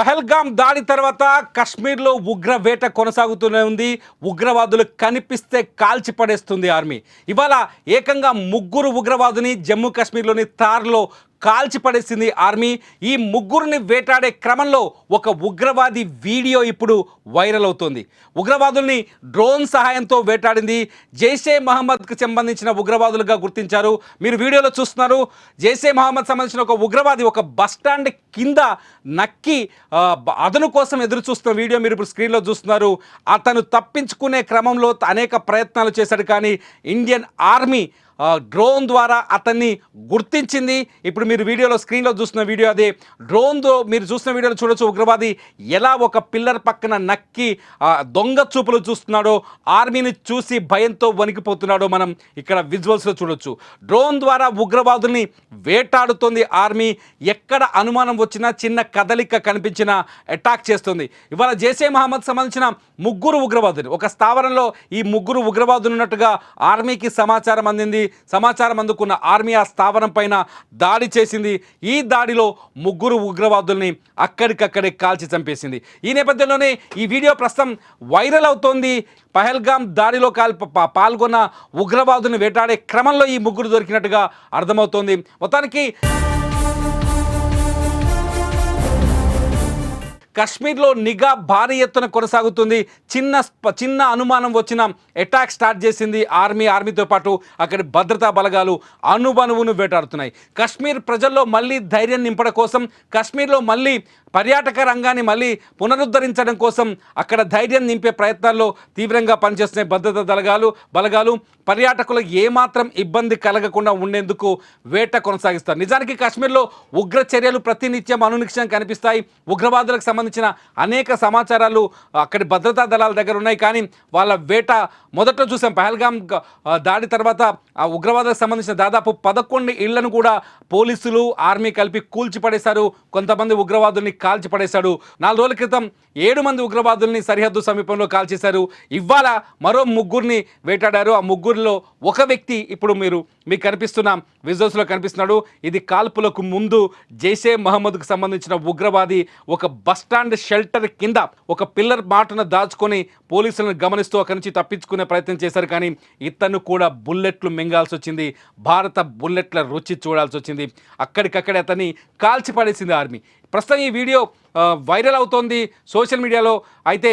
పహల్గాం దాడి తర్వాత కశ్మీర్లో ఉగ్ర వేట కొనసాగుతూనే ఉంది. ఉగ్రవాదులు కనిపిస్తే కాల్చి పడేస్తుంది ఆర్మీ. ఇవాళ ఏకంగా ముగ్గురు ఉగ్రవాదుని జమ్మూ కాశ్మీర్లోని తార్లో కాల్చి పడేసింది ఆర్మీ. ఈ ముగ్గురిని వేటాడే క్రమంలో ఒక ఉగ్రవాది వీడియో ఇప్పుడు వైరల్ అవుతోంది. ఉగ్రవాదుల్ని డ్రోన్ సహాయంతో వేటాడింది. జైషే మహమ్మద్కి సంబంధించిన ఉగ్రవాదులుగా గుర్తించారు. మీరు వీడియోలో చూస్తున్నారు. జైషే మహమ్మద్ సంబంధించిన ఒక ఉగ్రవాది ఒక బస్ స్టాండ్ కింద నక్కి ఆ, అదను కోసం ఎదురు చూస్తున్న వీడియో మీరు ఇప్పుడు స్క్రీన్లో చూస్తున్నారు. అతను తప్పించుకునే క్రమంలో అనేక ప్రయత్నాలు చేశాడు కానీ ఇండియన్ ఆర్మీ డ్రోన్ ద్వారా అతన్ని గుర్తించింది. ఇప్పుడు మీరు వీడియోలో స్క్రీన్లో చూస్తున్న వీడియో అదే. డ్రోన్తో మీరు చూసిన వీడియోలో చూడొచ్చు ఉగ్రవాది ఎలా ఒక పిల్లర్ పక్కన నక్కి దొంగ చూపులు చూస్తున్నాడో ఆర్మీని చూసి భయంతో వణికిపోతున్నాడో మనం ఇక్కడ విజువల్స్లో చూడొచ్చు. డ్రోన్ ద్వారా ఉగ్రవాదుల్ని వేటాడుతోంది ఆర్మీ. ఎక్కడ అనుమానం వచ్చినా చిన్న కదలిక కనిపించినా అటాక్ చేస్తుంది. ఇవాళ జైసే మహమ్మద్ సంబంధించిన ముగ్గురు ఉగ్రవాదులు. ఒక స్థావరంలో ఈ ముగ్గురు ఉగ్రవాదులు ఉన్నట్టుగా ఆర్మీకి సమాచారం అందింది. సమాచారం అందుకున్న ఆర్మీ ఆ స్థావరం పైన దాడి చేసింది. ఈ దాడిలో ముగ్గురు ఉగ్రవాదుల్ని అక్కడికక్కడే కాల్చి చంపేసింది. ఈ నేపథ్యంలోనే ఈ వీడియో ప్రస్తుతం వైరల్ అవుతోంది. పహల్గాం దాడిలో కాల్ పాల్గొన్న ఉగ్రవాదుని వేటాడే క్రమంలో ఈ ముగ్గురు దొరికినట్టుగా అర్థమవుతోంది. మొత్తానికి కశ్మీర్లో నిఘా భారీ ఎత్తున కొనసాగుతుంది. చిన్న చిన్న అనుమానం వచ్చిన అటాక్ స్టార్ట్ చేసింది ఆర్మీ. ఆర్మీతో పాటు అక్కడి భద్రతా బలగాలు అనుబనువును వేటాడుతున్నాయి. కశ్మీర్ ప్రజల్లో మళ్ళీ ధైర్యం నింపడం కోసం కశ్మీర్లో మళ్ళీ పర్యాటక రంగాన్ని మళ్ళీ పునరుద్ధరించడం కోసం అక్కడ ధైర్యం నింపే ప్రయత్నాల్లో తీవ్రంగా పనిచేస్తున్నాయి భద్రతా దళగాలు బలగాలు. పర్యాటకులకు ఏమాత్రం ఇబ్బంది కలగకుండా ఉండేందుకు వేట కొనసాగిస్తారు. నిజానికి కాశ్మీర్లో ఉగ్ర చర్యలు ప్రతినిత్యం అనునిత్యం కనిపిస్తాయి. ఉగ్రవాదులకు సంబంధించి సంబంధించిన అనేక సమాచారాలు అక్కడి భద్రతా దళాల దగ్గర ఉన్నాయి. కానీ వాళ్ళ వేట మొదట్లో చూసాం. పహల్గాం దాడి తర్వాత ఆ ఉగ్రవాదులకు సంబంధించిన దాదాపు పదకొండు ఇళ్ళను కూడా పోలీసులు ఆర్మీ కలిపి కూల్చిపడేశారు. కొంతమంది ఉగ్రవాదుల్ని కాల్చిపడేశాడు. నాలుగు రోజుల క్రితం ఏడు మంది ఉగ్రవాదుల్ని సరిహద్దు సమీపంలో కాల్చేశారు. ఇవాళ మరో ముగ్గురిని వేటాడారు. ఆ ముగ్గురిలో ఒక వ్యక్తి ఇప్పుడు మీరు మీకు కనిపిస్తున్న విజువల్స్లో కనిపిస్తున్నాడు. ఇది కాల్పులకు ముందు జైషే మహమ్మద్కు సంబంధించిన ఉగ్రవాది ఒక బస్ బస్టాండ్ షెల్టర్ కింద ఒక పిల్లర్ మాటను దాచుకొని పోలీసులను గమనిస్తూ అక్కడి నుంచి తప్పించుకునే ప్రయత్నం చేశారు. కానీ ఇతను కూడా బుల్లెట్లు మింగాల్సి వచ్చింది. భారత బుల్లెట్ల రుచి చూడాల్సి వచ్చింది. అక్కడికక్కడే అతన్ని కాల్చి పడేసింది ఆర్మీ. ప్రస్తుతం ఈ వీడియో వైరల్ అవుతోంది సోషల్ మీడియాలో. అయితే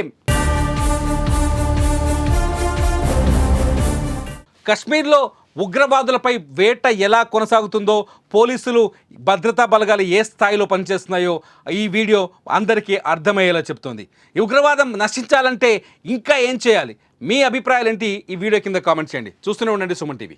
కశ్మీర్లో ఉగ్రవాదులపై వేట ఎలా కొనసాగుతుందో పోలీసులు భద్రతా బలగాలు ఏ స్థాయిలో పనిచేస్తున్నాయో ఈ వీడియో అందరికీ అర్థమయ్యేలా చెప్తోంది. ఈ ఉగ్రవాదం నశించాలంటే ఇంకా ఏం చేయాలి? మీ అభిప్రాయాలు ఏంటి ఈ వీడియో కింద కామెంట్ చేయండి. చూస్తూనే ఉండండి సుమన్ టీవీ.